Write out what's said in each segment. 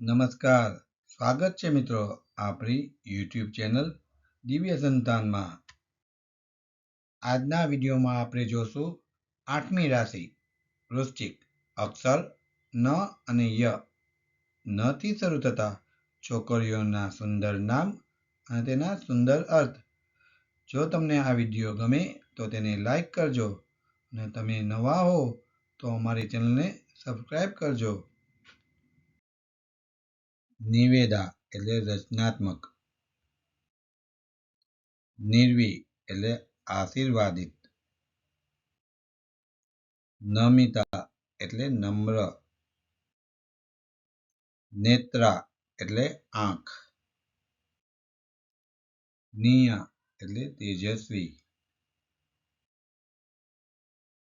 નમસ્કાર. સ્વાગત છે મિત્રો આપણી યુટ્યુબ ચેનલ દિવ્ય સંતાનમાં. આજના વિડીયોમાં આપણે જોશું આઠમી રાશિ, વૃશ્ચિક, અક્ષર, ન અને ય. નથી શરૂ થતા છોકરીઓના સુંદર નામ અને તેના સુંદર અર્થ. જો તમને આ વીડિયો ગમે તો તેને લાઈક કરજો. અને તમે નવા હો તો અમારી ચેનલને સબસ્ક્રાઈબ કરજો. નિવેદા એટલે રચનાત્મક. નિર્વી એટલે આશીર્વાદિત. નમિતા એટલે નમ્ર. નેત્રા એટલે આંખ. નિયા એટલે તેજસ્વી.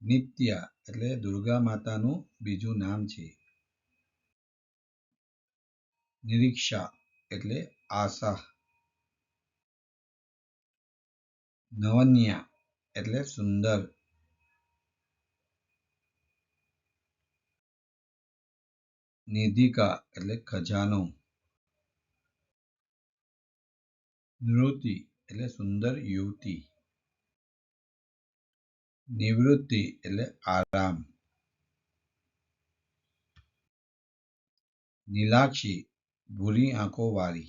નિત્યા એટલે દુર્ગા માતાનું બીજું નામ છે. નિરીક્ષા એટલે આશા. નવન્યા એટલે સુંદર. નિધિકા એટલે ખજાનો. નૃતિ એટલે સુંદર યુવતી. નિવૃત્તિ એટલે આરામ. નીલાક્ષી ભૂરી આંખો વાળી.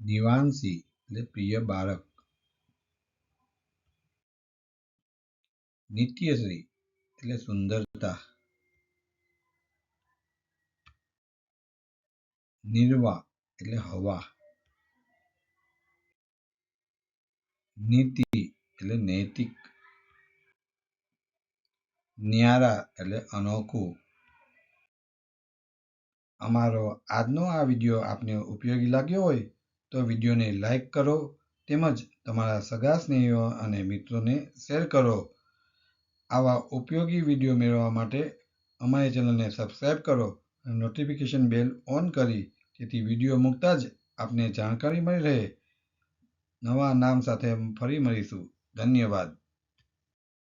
નિવાંશી એટલે પ્રિય બાળક. નિત્યશ્રી એટલે સુંદરતા. નિર્વા એટલે હવા. નીતિ એટલે નૈતિક. ન્યારા એટલે અનોખું. અમારો આજનો આ વીડિયો આપને ઉપયોગી લાગ્યો હોય તો વિડીયોને લાઈક કરો તેમજ તમારા સગા સ્નેહીઓ અને મિત્રોને શેર કરો. આવા ઉપયોગી વીડિયો મેળવવા માટે અમારી ચેનલને સબસ્ક્રાઇબ કરો અને નોટિફિકેશન બેલ ઓન કરી જેથી વીડિયો મૂકતા જ આપને જાણકારી મળી રહે. નવા નામ સાથે ફરી મળીશું. ધન્યવાદ.